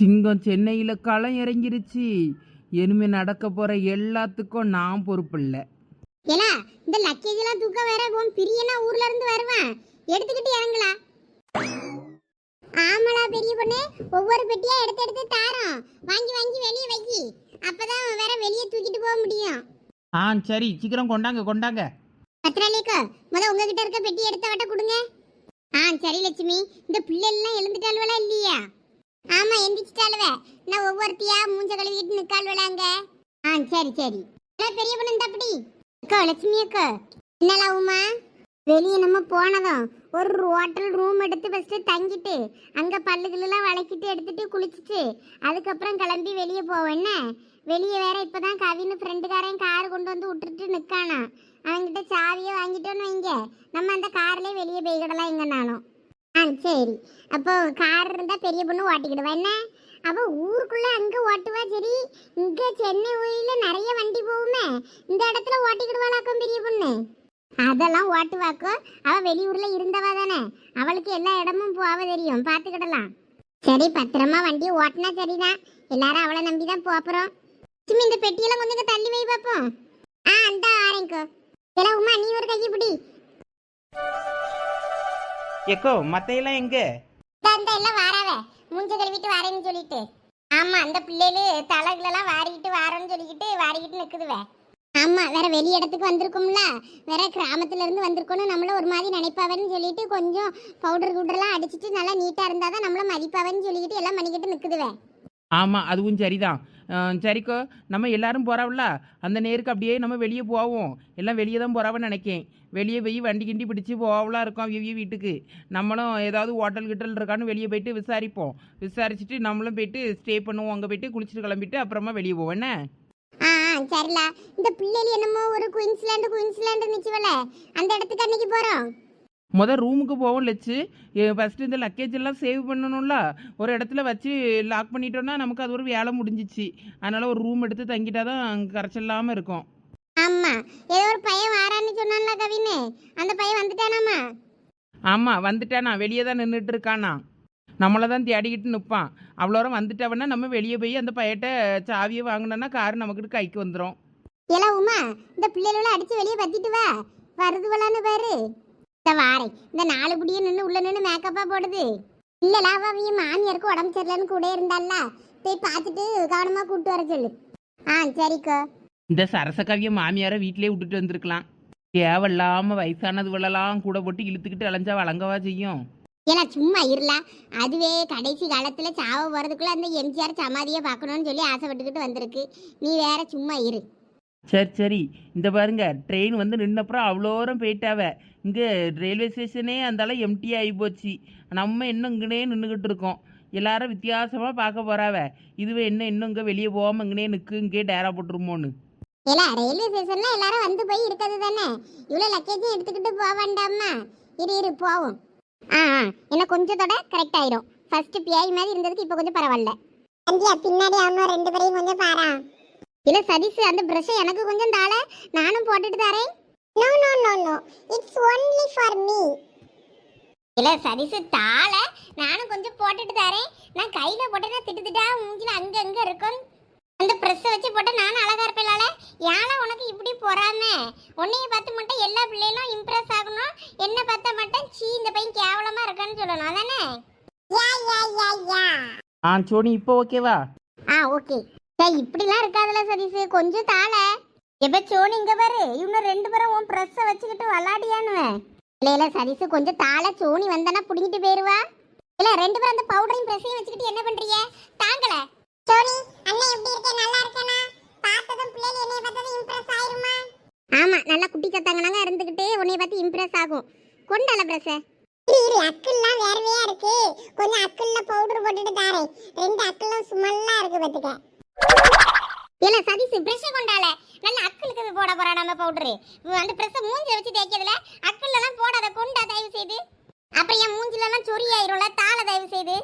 சிங்கம் சென்னையில் களம் இறங்கிருச்சு இனிமே நடக்க போற எல்லாத்துக்கும் நான் பொறுப்பு இல்லை ஏலா இந்த லக்கேஜ் எல்லாம் தூக்க வேற உன் பிரியனா ஊர்ல இருந்து வருவான் எடுத்துக்கிட்டு இறங்கலா. ஆமாடா பெரிய பொண்ணு. ஒவ்வொரு பெட்டியா எடுத்து எடுத்து தாரோம். வாங்கி வாங்கி வெளியே வைக்கி. அப்பதான் வேற வெளியே தூக்கிட்டு போக முடியும். ஆ சரி. சீக்கிரம் கொண்டாங்க கொண்டாங்க. பத்திராளிக்கா முத உங்ககிட்ட இருக்க பெட்டி எடுத்த வட்ட கொடுங்க. ஆ சரி லட்சுமி. இந்த பிள்ளை எல்லாம் எழுந்துட்டாளுவலா இல்லையா? ஆமா எந்திரிச்சிட்டாளுவ. நான் ஒவ்வொருத்தியா மூஞ்ச கழுவிட்டு நிக்காளுவலாங்க ஆ சரி சரி. பெரிய பொண்ணு இந்த அப்படி அக்கா லட்சுமி அக்கா. என்னலா உமா? வெளியே நம்ம போனதும் ஒரு ஹோட்டல் ரூம் எடுத்து ஃபஸ்ட்டு தங்கிட்டு அங்கே பல்லுகளெல்லாம் வளைக்கிட்டு எடுத்துட்டு குளிச்சுட்டு அதுக்கப்புறம் கிளம்பி வெளியே போவோம். என்ன? வெளியே வேற இப்போ தான் கவின்னு ஃப்ரெண்டுக்காரன் கார் கொண்டு வந்து விட்டுட்டு நிற்கானா அவன்கிட்ட சாவியை வாங்கிட்டோன்னு வைங்க. நம்ம அந்த கார்லேயே வெளியே போய்கிடலாம் எங்கனாலும். ஆ சரி. அப்போ கார் இருந்தா பெரிய பொண்ணு ஓட்டிக்கிடுவா. என்ன? அவ ஊருக்குள்ள அங்க ஓட்டுவா சரி? இங்க சென்னை ஊரில் நிறைய வண்டி போகுமே. இந்த இடத்துல ஓட்டிக்கிடுவாளாக்கும் பெரிய பொண்ணு? அதெல்லாம் ஓட்டுவாக்கோ. அவ வெளியூர்ல இருந்தவா தானே. அவளுக்கு எல்லா இடமும் போக தெரியும். பாத்துக்கிடலாம் சரி பத்திரமா வண்டியை ஓட்டினா சரிதான். எல்லாரும் அவளை நம்பி தான் சும்மா இந்த பெட்டியெல்லாம் கொஞ்சம் தள்ளி வை பார்ப்போம் ஆ அந்த ஆரம்பிக்கோ எல்லாம் உமா நீ ஒரு கையை பிடி. எக்கோ மத்தையெல்லாம் எங்க? இந்த எல்லாம் வாராவ மூஞ்ச கழுவிட்டு வரேன்னு சொல்லிட்டு. ஆமா அந்த பிள்ளைகளு தலைகளெல்லாம் வாரிக்கிட்டு வாரோன்னு சொல்லிக்கிட்டு வாரிக்கிட்டு நிக்குதுவே. ஆமா வேற வெளி இடத்துக்கு வந்திருக்கோம்ல. வேற கிராமத்துல இருந்து வந்திருக்கோம்னு நம்மள ஒரு மாதிரி நினைப்பாவன்னு சொல்லிட்டு கொஞ்சம் பவுடர் குடர்லாம் அடிச்சிட்டு நல்லா நீட்டா இருந்தாதான் நம்மள மதிப்பாவன்னு சொல்லிக்கிட்டு எல்லாம் பண்ணிக்கிட்டு நிக்குதுவே. ஆமாம் அதுவும் சரிதான். சரிக்கோ. நம்ம எல்லாரும் போகிறாவில்ல அந்த நேருக்கு அப்படியே நம்ம வெளியே போவோம். எல்லாம் வெளியே தான் போறாவன்னு நினைக்கேன். வெளியே போய் வண்டி கிண்டி பிடிச்சி போகலாம் இருக்கோம் இவ்விய வீட்டுக்கு. நம்மளும் ஏதாவது ஹோட்டல் கிட்டல் இருக்கான்னு வெளியே போயிட்டு விசாரிப்போம். விசாரிச்சுட்டு நம்மளும் போயிட்டு ஸ்டே பண்ணுவோம். அங்கே போயிட்டு குளிச்சுட்டு கிளம்பிட்டு அப்புறமா வெளியே போவோம். என்ன? சரிலா. இந்த பிள்ளைகள் என்னமோ ஒரு குயின்ஸ்லாண்டு குயின்ஸ்லாண்டு நிச்சுவல அந்த இடத்துக்கு அன்னைக்கு போகிறோம் முதல் ரூமுக்கு போவோம் லட்சு ஃபஸ்ட்டு இந்த லக்கேஜ் எல்லாம் சேவ் பண்ணணும்ல? ஒரு இடத்துல வச்சு லாக் பண்ணிட்டோம்னா நமக்கு அது ஒரு வேலை முடிஞ்சிச்சு. அதனால் ஒரு ரூம் எடுத்து தங்கிட்டா தான் கரைச்சல் இருக்கும். ஆமா. ஏதோ ஒரு பையன் வாரான்னு சொன்னான்ல கவின்னு அந்த பையன் வந்துட்டானாமா? ஆமாம் வந்துட்டானா. வெளியே தான் நின்றுட்டு இருக்கானா. நம்மளை தான் தேடிக்கிட்டு நிற்பான் அவ்வளோரம் வந்துட்டவனா நம்ம வெளியே போய் அந்த பையட்ட சாவியை வாங்கினோன்னா கார் நமக்கிட்ட கைக்கு வந்துடும் ஏலா உமா இந்த பிள்ளைகள அடிச்சு வெளியே பத்திட்டு வா. வருதுவலான்னு பாரு. இந்த வாரை. இந்த நாலு புடியும் நின்று உள்ள நின்று மேக்கப்பா போடுது. இல்லலா அவ அவங்க மாமியாருக்கு உடம்பு சரியில்லைன்னு கூட இருந்தால போய் பார்த்துட்டு கவனமா கூட்டு வர சொல்லு. ஆ சரிக்கோ. இந்த சரசக்கவிய மாமியாரை வீட்டிலே விட்டுட்டு வந்திருக்கலாம். தேவையில்லாமல் வயசானதுவெல்லாம் கூட போட்டு இழுத்துக்கிட்டு அலைஞ்சா வழங்கவா செய்யும்? ஏலா சும்மா இருல. அதுவே கடைசி காலத்துல சாவ போறதுக்குள்ள அந்த எம்ஜிஆர் சமாதியை பார்க்கணும்னு சொல்லி ஆசைப்பட்டுக்கிட்டு வந்திருக்கு. நீ வேற சும்மா இரு. சரி சரி. இந்த பாருங்க ட்ரெயின் வந்து நின்னப்புறம் அவ்வளோரம் போயிட்டாவ. இங்கே ரயில்வே ஸ்டேஷனே அந்தால எம்டி ஆகி போச்சு. நம்ம இன்னும் இங்கனே நின்றுக்கிட்டு இருக்கோம். எல்லாரும் வித்தியாசமாக பார்க்க போறாவ. இதுவே என்ன இன்னும் இங்கே வெளியே போகாமல் இங்கனே நிற்கு இங்கே டேரா போட்டுருமோன்னு. ஏலா ரயில்வே ஸ்டேஷன்ல எல்லாரும் வந்து போய் இருக்கிறது தானே? இவ்வளவு லக்கேஜும் எடுத்துக்கிட்டு போக வேண்டாமா? இரு இரு போவோம். ஆ என்ன கொஞ்சத்தோட கரெக்ட் ஆயிரும். ஃபர்ஸ்ட் பியாய் மாதிரி இருந்ததுக்கு இப்போ கொஞ்சம் பரவாயில்ல. பின்னாடி அவனும் ரெண்டு பேரையும் கொஞ்சம் பாரா இல்ல சதீஷ் அந்த பிரஷ் எனக்கு கொஞ்சம் தாள. நானும் போட்டுட்டு தரேன். No no no no it's only for me இல்ல சதீஷ் தாள. நானும் கொஞ்சம் போட்டுட்டு தரேன். நான் கையில போட்டேன்னா திட்டு திட்டா மூஞ்சில அங்க அங்க இருக்கும். அந்த பிரஸ் வச்சு போட்டா நானும் அழகா இருப்பேனால ஏன்னா உனக்கு இப்படி பொறாம? உன்னைய பார்த்து மட்டும் எல்லா பிள்ளைகளும் இம்ப்ரெஸ் ஆகணும். என்ன பார்த்தா மட்டும் சீ இந்த பையன் கேவலமா இருக்கான்னு சொல்லணும். அதானே? யா யா யா யா ஆ சோனி இப்போ ஓகேவா ஆ ஓகே டேய் இப்படிலாம் இருக்காதுல சதீஷ். கொஞ்சம் தாள. எப்ப சோனி இங்க பாரு. இவங்க ரெண்டு பேரும் உன் பிரஸ்ஸை வச்சுக்கிட்டு விளாடியானுவேன் இல்ல இல்ல சதீஷ் கொஞ்சம் தாள சோனி வந்தனா புடிங்கிட்டு போயிருவா. இல்ல ரெண்டு பேரும் அந்த பவுடரையும் பிரஸ்ஸையும் வச்சுக்கிட்டு என்ன பண்றீங்க? தாங்கல. சோனி அண்ணன் எப்படி இருக்க? நல்லா இருக்கேனா? பார்த்ததும் பிள்ளைகள் என்னைய பார்த்ததும் இம்ப்ரெஸ் ஆயிருமா? ஆமா நல்லா குட்டி சத்தாங்கனாங்க இருந்துகிட்டு உன்னைய பார்த்து இம்ப்ரெஸ் ஆகும். கொண்டால பிரஸ் இரு அக்கல்லாம் வேறவையா இருக்கு. கொஞ்சம் அக்கல்ல பவுடர் போட்டுட்டு தாரேன். ரெண்டு அக்கல்லாம் சுமல்லா இருக்கு பாத்துக்க. இல்ல சதீஷ் பிரஷ் கொண்டால நல்ல அக்கலுக்கு போட போறா நம்ம பவுடர் அந்த பிரஷ் மூஞ்சில வச்சு தேய்க்கிறதுல அக்கல்ல எல்லாம் போடாத கொண்டா தயவு செய்து. அப்புறம் என் மூஞ்சில எல்லாம் சொறி ஆயிரும்ல தாள தயவு செய்து.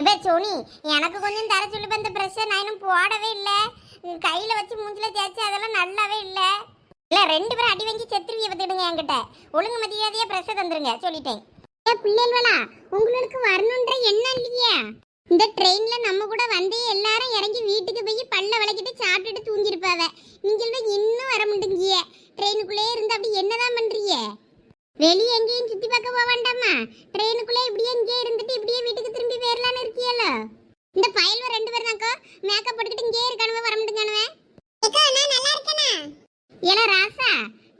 இப்ப சோனி எனக்கு கொஞ்சம் தர சொல்லி இந்த பிரஷ் நான் இன்னும் போடவே இல்லை. கையில வச்சு மூஞ்சில தேய்ச்சி அதெல்லாம் நல்லாவே இல்லை. இல்ல ரெண்டு பேரும் அடி வாங்கி செத்துருவிய பத்துடுங்க என்கிட்ட. ஒழுங்கு மதியாதையே பிரஷ் தந்துருங்க சொல்லிட்டேன். பிள்ளைகளா உங்களுக்கு வரணுன்ற என்ன இல்லையா. இந்த ட்ரெயின்ல நம்ம கூட வந்து எல்லாரும் இறங்கி வீட்டுக்கு போய் பல்ல விளக்கிட்டு சாப்பிட்டுட்டு தூங்கிருப்பாவ நீங்கள் இன்னும் வர முடிஞ்சிய ட்ரெயினுக்குள்ளே இருந்து அப்படி என்னதான் பண்றிய வெளியே எங்கேயும் சுத்தி பார்க்க போக வேண்டாமா? ட்ரெயினுக்குள்ளே இப்படியே இங்கே இருந்துட்டு இப்படியே வீட்டுக்கு திரும்பி போயிடலான்னு இருக்கியாலோ? இந்த பயல்வ ரெண்டு பேரும் தாக்கோ மேக்கப் போட்டுக்கிட்டு இங்கே இருக்கானுவ வர முடியுங்கானுவ நல்லா இருக்கேனா? ஏல ராசா.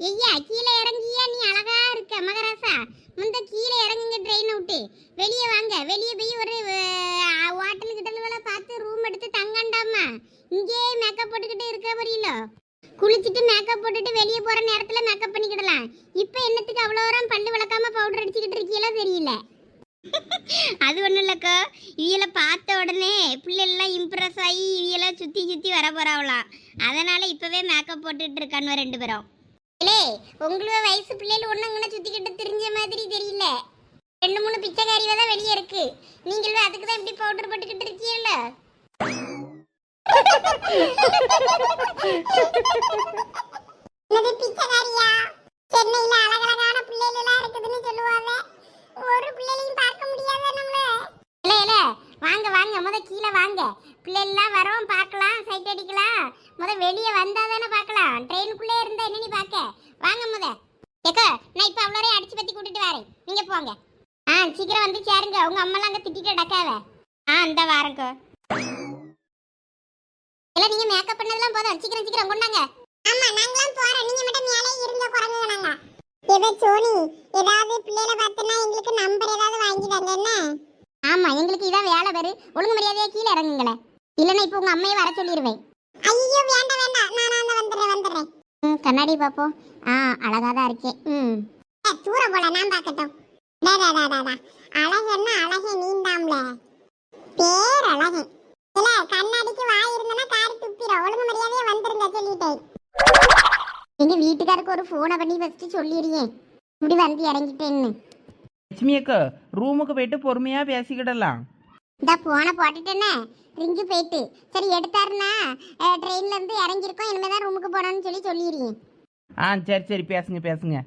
ஐயா கீழே இறங்கியா? நீ அழகா இருக்க மகராசா. முந்த கீழே இறங்குங்க ட்ரெயினை விட்டு. வெளியே வாங்க. வெளியே போய் ஒரு ஹோட்டல் கிட்ட பார்த்து ரூம் எடுத்து தங்கண்டாமா இங்கே மேக்கப் போட்டுக்கிட்டு இருக்க புரியல குளிச்சுட்டு மேக்கப் போட்டுட்டு வெளியே போற நேரத்துல மேக்கப் பண்ணிக்கிடலாம். இப்ப என்னத்துக்கு அவ்வளோ தூரம் பல்லு விளக்காம பவுடர் அடிச்சுக்கிட்டு இருக்கீங்களோ தெரியல. அது ஒன்றும் இல்லக்கா. இவியலை பார்த்த உடனே பிள்ளைலாம் இம்ப்ரெஸ் ஆகி இவியெல்லாம் சுற்றி சுற்றி வர போகிறாவலாம் அதனால் இப்போவே மேக்கப் போட்டுட்டு இருக்கானுவ ரெண்டு பேரும். இல்லே உங்களோட வயசு பிள்ளைகள் ஒன்றுங்கன்னு சுற்றிக்கிட்டு தெரிஞ்ச மாதிரி தெரியல. ரெண்டு மூணு பிச்சைக்காரிவ தான் வெளியே இருக்கு. நீங்களும் அதுக்கு தான் இப்படி பவுடர் போட்டுக்கிட்டு இருக்கீல்ல பிச்சைக்காரியா? சென்னையில அழகழகான பிள்ளைகளா இருக்குதுன்னு சொல்லுவாங்க. ஒரு பிள்ளைகளையும் பார்க்க முடியாத நம்மள? இல்ல இல்ல வாங்க வாங்க முத கீழே வாங்க. பிள்ளைகள்லாம் வரோம் பார்க்கலாம் சைட் அடிக்கலாம். முத வெளியே வந்தா தானே பார்க்கலாம். ட்ரெயினுக்குள்ளே இருந்தா என்ன நீ பார்க்க? வாங்க முத. ஏக்கா நான் இப்போ அவ்வளோ அடிச்சு பத்தி கூட்டிட்டு வரேன். நீங்க போங்க. ஆ சீக்கிரம் வந்து சேருங்க. உங்க அம்மாலாம் அங்கே திட்டிட்டு டக்காவ ஆ இந்த வாரங்க இல்ல நீங்க மேக்கப் பண்ணதெல்லாம் போதும். சீக்கிரம் சீக்கிரம் கொண்டாங்க. ஆமா நாங்களாம் போறோம். நீங்க மட்டும் மேலே இருங்க குறங்க நாங்க. ஏதோ சோனி ஏதாவது பிள்ளைல பார்த்தனா எங்களுக்கு நம்பர் ஏதாவது வாங்கி தாங்க என்ன? ஆமா எங்களுக்கு இதான் வேலை பேரு. ஒழுங்கு மரியாதையா கீழே இறங்குங்களே. இல்லைன்னா இப்போ உங்க அம்மையை வர சொல்லிடுவேன் ஐயோ வேண்டாம் வேண்டாம். நான் அந்த வந்துடுறேன் வந்துடுறேன். ம் கண்ணாடி பாப்போம். ஆ அழகா தான் இருக்கேன். ம். தூர போல நான் பார்க்கட்டும். டா டா டா டா அழகன்னா அழகே நீந்தாம்ல. பேர் அழகன் கண்ணாடிக்கு வாய் இருந்தனா காரி துப்பிர ஒழுங்கு மரியாதையா வந்துருங்க சொல்லிட்டேன். எங்க வீட்டுக்காருக்கு ஒரு போனை பண்ணி ஃபர்ஸ்ட் சொல்லிடுறேன் இப்படி வந்து இறங்கிட்டேன்னு. லட்சுமி அக்கா ரூமுக்கு போயிட்டு பொறுமையாக பேசிக்கிடலாம். இந்த போனை போட்டுட்டேனே. ரிங்கு போயிட்டு. சரி எடுத்தாருன்னா ட்ரெயின்ல இருந்து இறங்கியிருக்கோம். இனிமேல் தான் ரூமுக்கு போகணும்னு சொல்லி சொல்லிடுறேன் ஆ சரி சரி. பேசுங்க பேசுங்க.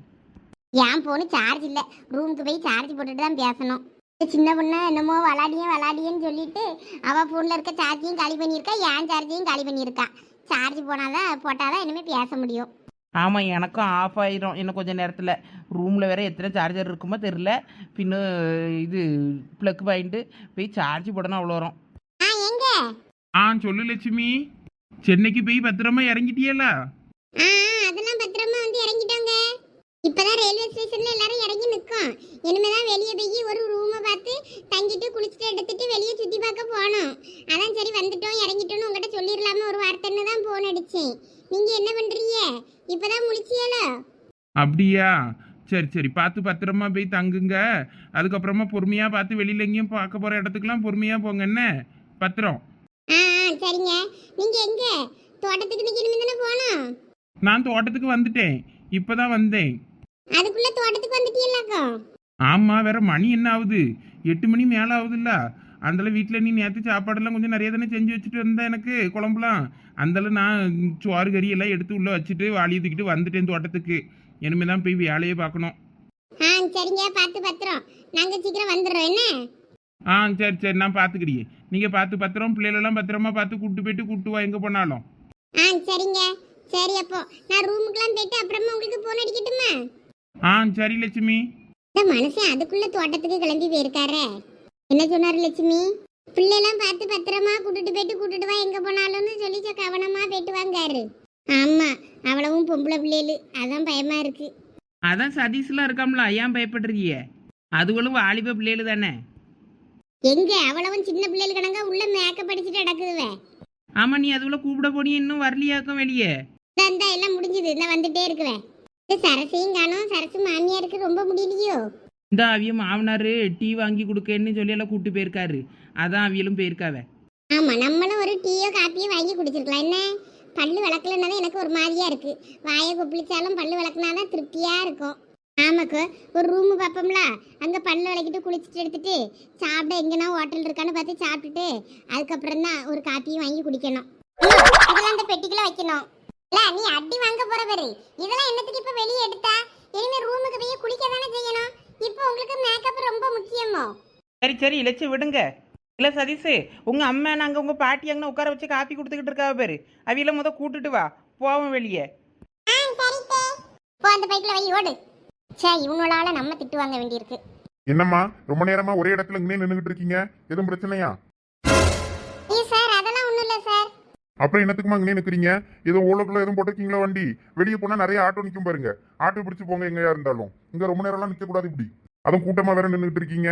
என் ஃபோனு சார்ஜ் இல்லை. ரூமுக்கு போய் சார்ஜ் போட்டுட்டு தான் பேசணும். சின்ன பொண்ணு என்னமோ விளாடியும் விளாடியன்னு சொல்லிட்டு அவள் ஃபோனில் இருக்க சார்ஜையும் காலி பண்ணியிருக்கா என் சார்ஜையும் காலி பண்ணியிருக்கா. சார்ஜ் போனாதான் போட்டாதான் இனிமேல் பேச முடியும். ஆமாம் எனக்கும் ஆஃப் ஆயிரும். இன்னும் கொஞ்சம் நேரத்தில். ரூமில் வேற எத்தனை சார்ஜர் இருக்குமோ தெரில பின்ன இது ப்ளக் பாயிண்ட்டு போய் சார்ஜ் போடணும் அவ்வளோ வரும். ஆ எங்க? ஆ சொல்லு லட்சுமி. சென்னைக்கு போய் பத்திரமா இறங்கிட்டியலா? ஆ ஆ, அதெல்லாம் பத்திரமா வந்து இறங்கிட்டோங்க. இப்பதான் ரயில்வே ஸ்டேஷன்ல எல்லாரும் இறங்கி நிற்கும் இனிமேதான் வெளியே போய் ஒரு ரூமை பார்த்து தங்கிட்டு குளிச்சுட்டு எடுத்துட்டு வெளியே சுத்தி பார்க்க போனோம் அதான் சரி வந்துட்டோம் இறங்கிட்டோம்னு உங்ககிட்ட சொல்லிடலாம? ஒரு வார்த்தைன்னு தான் போன் அடிச்சேன். நீங்க என்ன பண்றீங்க? இப்பதான் முழிச்சியாலோ? அப்படியா? சரி சரி. பார்த்து பத்திரமா போய் தங்குங்க. அதுக்கப்புறமா பொறுமையா பார்த்து வெளியில எங்கேயும் பார்க்க போற இடத்துக்குலாம் பொறுமையா போங்க. என்ன? பத்திரம். ஆ சரிங்க. நீங்க எங்க? தோட்டத்துக்கு இனிமே தானே போனோம் நான் தோட்டத்துக்கு வந்துட்டேன். இப்பதான் வந்தேன். அதுக்குள்ள தோட்டத்துக்கு வந்துட்டீங்களாக்கோ ஆமா வேற மணி என்ன ஆகுது? எட்டு மணி மேல ஆகுதுல்ல. அந்தல வீட்டில் நீ நேற்று சாப்பாடெல்லாம் கொஞ்சம் நிறைய தானே செஞ்சு வச்சுட்டு வந்த எனக்கு குழம்புலாம். அந்தல நான் சோறு கறி எல்லாம் எடுத்து உள்ள வச்சுட்டு வாளியை தூக்கிட்டு வந்துட்டேன் தோட்டத்துக்கு. இனிமே தான் போய் வேலையை பார்க்கணும். ஆ சரிங்க. பார்த்து பத்திரம். நாங்க சீக்கிரம் வந்துடுறோம். என்ன? ஆ சரி சரி. நான் பார்த்துக்கிறியே நீங்கள் பார்த்து பத்திரம். பிள்ளைகளெல்லாம் பத்திரமா பார்த்து கூட்டு போயிட்டு கூட்டு வா. எங்கே போனாலும். ஆ சரிங்க. சரி அப்போ. நான் ரூமுக்குலாம் போயிட்டு அப்புறமா உங்களுக்கு போன் அடிக்கட்டுமா? ஆ சரி லட்சுமி. இந்த மனுஷன் அதுக்குள்ள தோட்டத்துக்கு கிளம்பி போயிருக்காரே. என்ன சொன்னாரு லட்சுமி? பிள்ளைலாம் பார்த்து பத்திரமா கூட்டிட்டு போயிட்டு கூட்டிட்டு வா எங்க போனாலும்னு சொல்லி ச- கவனமா போயிட்டு வாங்காரு ஆமா அவ்வளவும் பொம்பளை பிள்ளைகளு. அதான் பயமா இருக்கு. அதான் சதீஷ்லாம் இருக்காம்ல ஏன் பயப்படுறீங்க அதுகளும் வாலிப பிள்ளைகள் தானே? எங்க? அவ்வளவும் சின்ன பிள்ளைகள் கணங்க உள்ள மேக்கப் அடிச்சுட்டு நடக்குதுவே. ஆமாம் நீ அதுக்குள்ள கூப்பிட போனியே இன்னும் வரலையாக்கும் வெளியே. இந்த இந்த எல்லாம் முடிஞ்சது. இந்த வந்துட்டே இருக்குவேன் சரசையும் காணும். சரசு மாமியாருக்கு ரொம்ப முடியலையோ? இந்த அவிய மாமனார் டீ வாங்கி கொடுக்கன்னு சொல்லி எல்லாம் கூப்பிட்டு போயிருக்காரு. அதான் அவியலும் போயிருக்காவ. ஆமா நம்மளும் ஒரு டீயோ காப்பியோ வாங்கி குடிச்சிருக்கலாம். என்ன? பல்லு விளக்கலன்னா எனக்கு ஒரு மாதிரியா இருக்கு. வாயை கொப்பளிச்சாலும் பல்லு விளக்குனாதான் திருப்தியா இருக்கும். ஆமாக்கு ஒரு ரூம் பார்ப்போம்ல. அங்க பல்லு விளக்கிட்டு குளிச்சுட்டு எடுத்துட்டு சாப்பிட எங்கன்னா ஹோட்டல் இருக்கான்னு பார்த்து சாப்பிட்டுட்டு அதுக்கப்புறம் தான் ஒரு காப்பியும் வாங்கி குடிக்கணும். இதெல்லாம் அந்த பெட்டிக்குள்ள வைக்கணும். இல்ல நீ அடி வாங்க போற பாரு. இதெல்லாம் என்னத்துக்கு இப்ப வெளியே எடுத்தா? இனிமே ரூமுக்கு போய் குளிக்க தானே செய்யணும். இப்போ உங்களுக்கு மேக்கப் ரொம்ப முக்கியமோ? சரி சரி இழைச்சி விடுங்க. இல்லை சதீஷ் உங்கள் அம்மா நாங்கள் உங்கள் பாட்டி அங்கே உட்கார வச்சு காப்பி கொடுத்துக்கிட்டு இருக்கா பேர். அவியில முத கூட்டிட்டு வா. போவோம் வெளியே. ஆ சரி தே போ அந்த பைக்ல வை ஓடு. சே இவங்களால நம்ம திட்டு வாங்க வேண்டியிருக்கு. என்னம்மா ரொம்ப நேரமா ஒரே இடத்துல இங்கே நின்றுகிட்டு இருக்கீங்க? எதுவும் பிரச்சனையா? அப்புறம் என்னத்துக்குமா இங்கே நிற்கிறீங்க ஏதோ ஓலோக்குள்ள எதுவும் போட்டிருக்கீங்களா வண்டி? வெளியே போனா நிறைய ஆட்டோ நிற்கும் பாருங்க. ஆட்டோ பிடிச்சு போங்க எங்கேயா இருந்தாலும். இங்க ரொம்ப நேரம்லாம் நிற்க கூடாது இப்படி. அதுவும் கூட்டமா வேற நின்றுட்டு இருக்கீங்க.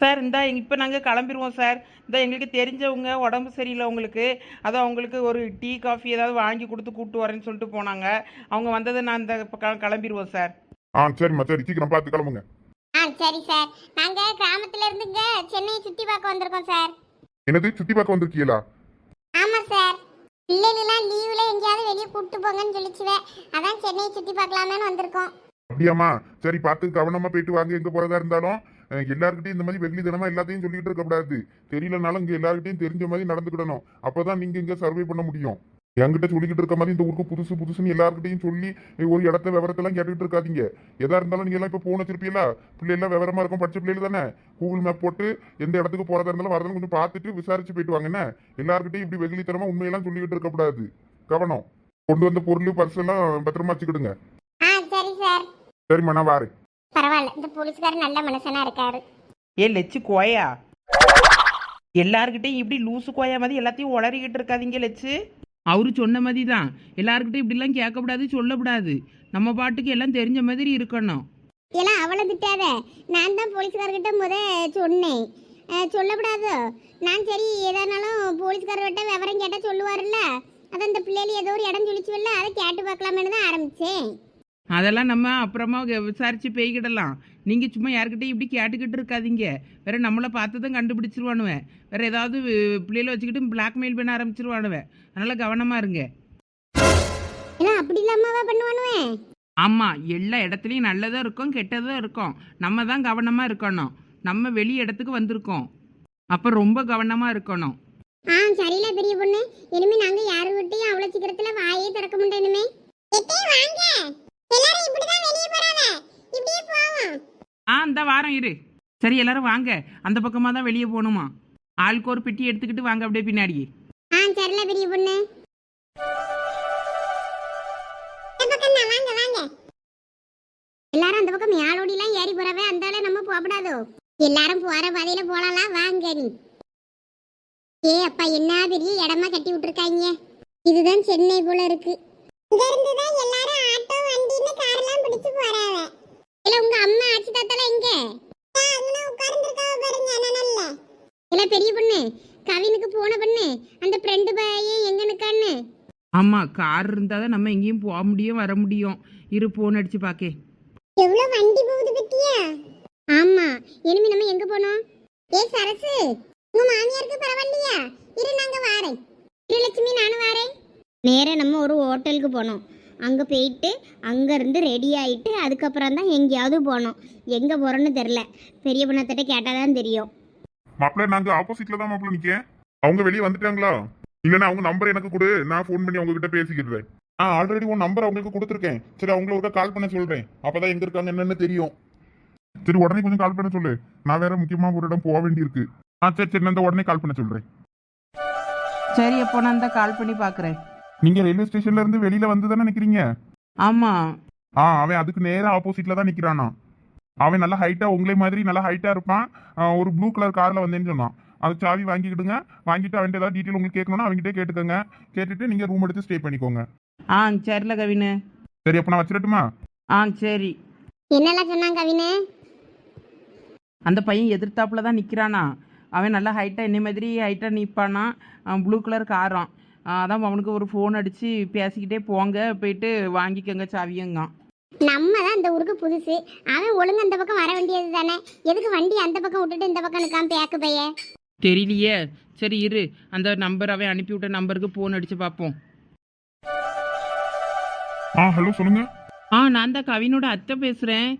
சார் இந்தா இப்போ நாங்கள் கிளம்பிடுவோம் சார். இந்த எங்களுக்கு தெரிஞ்சவங்க உடம்பு சரியில்லை உங்களுக்கு. அதான் அவங்களுக்கு ஒரு டீ காஃபி ஏதாவது வாங்கி கொடுத்து கூப்பிட்டு வரேன்னு சொல்லிட்டு போனாங்க. அவங்க வந்ததை நான் இந்த கிளம்பிடுவோம் சார். ஆ சரிம்மா சரி. சீக்கிரம் பார்த்து கிளம்புங்க. ஆ சரி சார். நாங்க கிராமத்துல இருந்துங்க சென்னையை சுத்தி பார்க்க வந்திருக்கோம் சார். என்னது? சுத்தி பார்க்க வந்திருக்கீங்களா? ஆமா சார். பிள்ளைகள்லாம் லீவ்ல எங்கேயாவது வெளியே கூப்பிட்டு போங்கன்னு சொல்லிச்சுவேன் அதான் சென்னையை சுத்தி பார்க்கலாமேன்னு வந்திருக்கோம். அப்படியாம்மா? சரி பார்த்து கவனமா போயிட்டு வாங்க எங்க போறதா இருந்தாலும். அஹ், எல்லார்கிட்டயும் இந்த மாதிரி வெள்ளி தினமா எல்லாத்தையும் சொல்லிட்டு இருக்கக்கூடாது. தெரியலனாலும் இங்க எல்லார்கிட்டயும் தெரிஞ்ச மாதிரி நடந்துக்கிடணும். அப்பதான் நீங்க இங்க சர்வே பண்ண முடியும். என்கிட்ட சொல்லிக்கிட்டு இருக்க மாதிரி இந்த ஊருக்கு புதுசு புதுசுன்னு எல்லார்கிட்டையும் சொல்லி ஒரு இடத்த விவரத்தெல்லாம் கேட்டுக்கிட்டு இருக்காதீங்க. எதா இருந்தாலும் நீங்க எல்லாம் இப்ப போன வச்சிருப்பீங்களா பிள்ளை எல்லாம் விவரமா இருக்கும் படிச்ச பிள்ளைகள் தானே? கூகுள் மேப் போட்டு எந்த இடத்துக்கு போறதா இருந்தாலும் வரதுன்னு கொஞ்சம் பார்த்துட்டு விசாரிச்சு போயிட்டு வாங்க என்ன? எல்லார்கிட்டையும் இப்படி வெகுளித்தனமா உண்மையெல்லாம் சொல்லிக்கிட்டு இருக்கக்கூடாது. கவனம். கொண்டு வந்த பொருள் பர்ஸ் எல்லாம் பத்திரமா வச்சுக்கிடுங்க. ஆ சரி சார். சரிம்மா நான் வாரேன். பரவாயில்ல. இந்த போலீஸ்காரர் நல்ல மனுஷனா இருக்காரு. ஏ லெச்சு கோயா எல்லார்கிட்டையும் இப்படி லூசு கோயா மாதிரி எல்லாத்தையும் உளறிக்கிட்டு இருக்காதீங்க லெச்சு. அவரு சொன்ன மாதிரி தான் எல்லாருக்கிட்டையும் இப்படிலாம் கேட்கக்கூடாது சொல்லக்கூடாது. நம்ம பாட்டுக்கு எல்லாம் தெரிஞ்ச மாதிரி இருக்கணும். எல்லாம் அவளை திட்டாத. நான் தான் போலீஸ்காரர்கிட்ட முத சொன்னேன். சொல்லக்கூடாதோ. நான் சரி எதானாலும் போலீஸ்காரர்கிட்ட விவரம் கேட்டால் சொல்லுவார்ல அதான் இந்த பிள்ளைகள் ஏதோ ஒரு இடம் சொல்லிச்சுவல்ல அதை கேட்டு பார்க்கலாமேன்னு தான் ஆரம்பிச்சேன். அதெல்லாம் நம்ம அப்புறமா விசாரிச்சு பேய்கிடலாம் நீங்க சும்மா யார்கிட்டயும் இப்படி கேட்டுக்கிட்டு இருக்காதீங்க. வேற நம்மளை பார்த்து தான் கண்டுபிடிச்சிருவானுவேன். வேற ஏதாவது பிள்ளைகளை வச்சுக்கிட்டு பிளாக்மெயில் பண்ண ஆரம்பிச்சிருவானுவேன். அதனால கவனமா இருங்க. அப்படி இல்லாமவா பண்ணுவானுவேன்? ஆமா எல்லா இடத்துலையும் நல்லதும் இருக்கும் கெட்டதும் இருக்கும். நம்ம தான் கவனமா இருக்கணும். நம்ம வெளி இடத்துக்கு வந்திருக்கோம். அப்ப ரொம்ப கவனமா இருக்கணும். ஆ சரியில்ல பெரிய பொண்ணு. இனிமே நாங்க யாரு விட்டையும் அவ்வளவு சீக்கிரத்துல வாயே திறக்க முடியணுமே வாங்க. எல்லாரும் இப்படிதான் வெளியே போறாங்க. இப்படியே போவோம். ஆ இந்த வாரம் இரு. சரி எல்லாரும் வாங்க. அந்த பக்கமாக தான் வெளியே போகணுமா? ஆளுக்கு ஒரு பெட்டி எடுத்துக்கிட்டு வாங்க அப்படியே பின்னாடியே ஆ சரியில்ல பெரிய பொண்ணு. வாங்க வாங்க. எல்லாரும் அந்த பக்கம் மேலோடிலாம் ஏறி போறவே அந்த நம்ம போகப்படாதோ எல்லாரும் போற பாதையில போலாம் வாங்க நீ. ஏ அப்பா என்ன பெரிய இடமா கட்டி விட்டுருக்காங்க இதுதான் சென்னை போல இருக்கு. இங்க இருந்து தான் எல்லாரும் ஆட்டோ வண்டின்னு கார்லாம் பிடிச்சு போறாங்க இல்ல உங்க அம்மா ஆச்சி தாத்தால எங்க? இல்ல. பெரிய பொண்ணு கவினுக்கு போன பொண்ணு அந்த ஃப்ரெண்டு பையன் எங்க நிக்கான்னு? ஆமா கார் இருந்தால் தான் நம்ம எங்கேயும் போக முடியும் வர முடியும். இரு போன் அடிச்சு பாக்கே. எவ்வளவு வண்டி போகுது பத்தியா? ஆமா இனிமே நம்ம எங்க போனோம்? ஏ சரசு உங்க மாமியாருக்கு பரவாயில்லையா? இரு நாங்க வாரேன். இரு லட்சுமி நானும் வாரேன். நேரா நம்ம ஒரு ஹோட்டலுக்கு போனோம். அங்கே போயிட்டு அங்கேருந்து ரெடி ஆகிட்டு அதுக்கப்புறம் தான் எங்கேயாவது போனோம் எங்கே போகிறோன்னு தெரில பெரிய பொண்ணத்திட்ட கேட்டால் தான் தெரியும். மாப்பிள்ள நாங்க ஆப்போசிட்ல தான் மாப்பிள்ள நிக்கேன். அவங்க வெளியே வந்துட்டாங்களா? இல்லைன்னா அவங்க நம்பர் எனக்கு கொடு. நான் ஃபோன் பண்ணி அவங்க கிட்ட பேசிக்கிடுறேன். ஆ ஆல்ரெடி உன் நம்பர் அவங்களுக்கு கொடுத்துருக்கேன். சரி அவங்கள ஒருக்கா கால் பண்ண சொல்றேன். அப்பதான் எங்க இருக்காங்க என்னன்னு தெரியும். சரி உடனே கொஞ்சம் கால் பண்ண சொல்லு. நான் வேற முக்கியமா ஒரு இடம் போக வேண்டியிருக்கு. ஆ சரி சரி நான் இந்த உடனே கால் பண்ண சொல்றேன். சரி அப்போ நான் தான் கால் பண்ணி பார்க்குறேன் நீங்க ரயில்வே ஸ்டேஷன்ல இருந்து வெளியில வந்து தானே நிக்கிறீங்க? ஆமாம் ஆ அவன் அதுக்கு நேரா ஆப்போசிட்ல தான் நிக்கிறானா? அவன் நல்லா ஹைட்டா உங்களே மாதிரி நல்லா ஹைட்டா இருப்பான். ஒரு ப்ளூ கலர் கார்ல வந்தேன்னு சொன்னான். அது சாவி வாங்கிக்கிடுங்க. வாங்கிட்டு அவன்கிட்ட ஏதாவது டீட்டெயில் உங்களுக்கு கேட்கணும்னா அவங்ககிட்ட கேட்டுக்கோங்க. கேட்டுட்டு நீங்க ரூம் எடுத்து ஸ்டே பண்ணிக்கோங்க. ஆ சரில கவினு. சரி அப்ப நான் வச்சிடட்டுமா? ஆ சரி. என்னெல்லாம் சொன்னாங்க கவினு? அந்த பையன் எதிர்த்தாப்புல தான் நிற்கிறானா அவன் நல்லா ஹைட்டாக என்ன மாதிரி ஹைட்டாக நிற்பானா ப்ளூ கலர் காரம் ஆ, அதான் அவனுக்கு ஒரு ஃபோன் அடித்து பேசிக்கிட்டே போங்க போயிட்டு வாங்கிக்கோங்க சாவியங்க நம்ம தான் இந்த ஊருக்கு புதுசு. அவன் ஒழுங்கா அந்த பக்கம் வர வேண்டியது தானே? எதுக்கு வண்டி அந்த பக்கம் விட்டுட்டு இந்த பக்கம் நிற்காம பேக்கு பைய? தெரியலையே. சரி இரு. அந்த நம்பர் அவன் அனுப்பிவிட்ட நம்பருக்கு ஃபோன் அடித்து பார்ப்போம். ஆ ஹலோ சொல்லுங்க. ஆ நான் தான் கவினோட அத்தை பேசுகிறேன்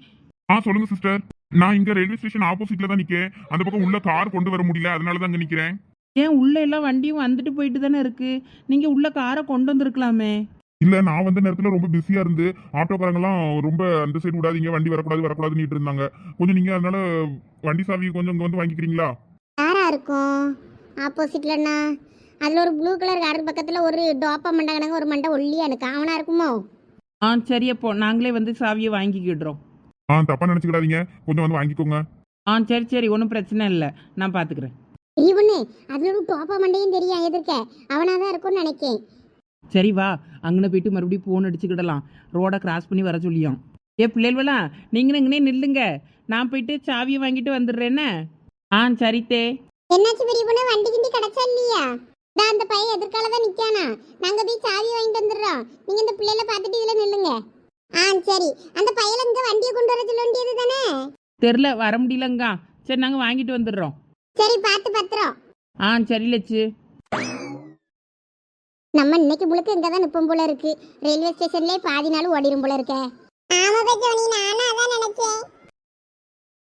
ஆ சொல்லுங்க சிஸ்டர் நான் இங்க ரயில்வே ஸ்டேஷன் ஆப்போசிட்ல தான் நிக்கேன். அந்த பக்கம் உள்ள கார் கொண்டு வர முடியல அதனால தான் இங்க நிக்கிறேன். ஏன் உள்ள எல்லாம் வண்டியும் வந்துட்டு போயிட்டு தானே இருக்கு? நீங்கள் உள்ள காரை கொண்டு வந்திருக்கலாமே. இல்ல நான் வந்த நேரத்துல ரொம்ப பிஸியா இருந்து ஆட்டோக்காரங்கலாம் ரொம்ப அந்த சைடு விடாதீங்க வண்டி வரக்கூடாது வரக்கூடாதுன்னு இருந்தாங்க. கொஞ்சம் நீங்க அதனால வண்டி சாவி கொஞ்சம் இங்க வந்து வாங்கிக்கிறீங்களா? யாரா இருக்கும். ஆப்போசிட்லண்ணா அதில் ஒரு ப்ளூ கலர் காருக்கு பக்கத்தில் ஒரு டோப்பா மண்டை கணக்கு ஒரு மண்டை ஒல்லியா எனக்கு அவனா இருக்குமோ? ஆ சரி அப்போ நாங்களே வந்து சாவியை வாங்கிக்கிடுறோம். ஆ தப்பா நினைச்சுக்கிடாதீங்க. கொஞ்சம் வந்து வாங்கிக்கோங்க. ஆ சரி சரி. ஒன்றும் பிரச்சனை இல்லை. நான் பார்த்துக்கிறேன் இவனு அதில் ஒரு டோப்பா மண்டையும் தெரியும் எதிர்க்க. அவனாக தான் இருக்கும்னு நினைக்கேன். சரி வா அங்கன போயிட்டு மறுபடியும் ஃபோன் அடிச்சுக்கிடலாம். ரோடை கிராஸ் பண்ணி வர சொல்லியோம். ஏ பிள்ளைகளா நீங்களும் இங்கனே நில்லுங்க. நான் போயிட்டு சாவியை வாங்கிட்டு வந்துடுறேன்னு ஆ சரித்தே. என்னாச்சு பெரிய பொண்ணு வண்டி கிண்டி கிடைச்சா இல்லையா? நான் அந்த பையன் எதிர்கால தான் நிக்கானா? நாங்க போய் சாவி வாங்கிட்டு வந்துடுறோம். நீங்க இந்த பிள்ளைல பார்த்துட்டு இதுல நில்லுங்க. ஆ சரி. அந்த பையல இங்க வண்டியை கொண்டு வர சொல்ல வேண்டியது தானே? தெரில வர முடியலங்கா. சரி நாங்கள் வாங்கிட்டு வந்துடுறோம். சரி பார்த்து பத்திரம். ஆ சரி லட்சு நம்ம இன்னைக்கு முழுக்க இங்க தான் நிப்போம் போல இருக்கு. ரயில்வே ஸ்டேஷன்லயே பாதி நாள் ஓடிரும் போல இருக்க. ஆமா பச்சோனி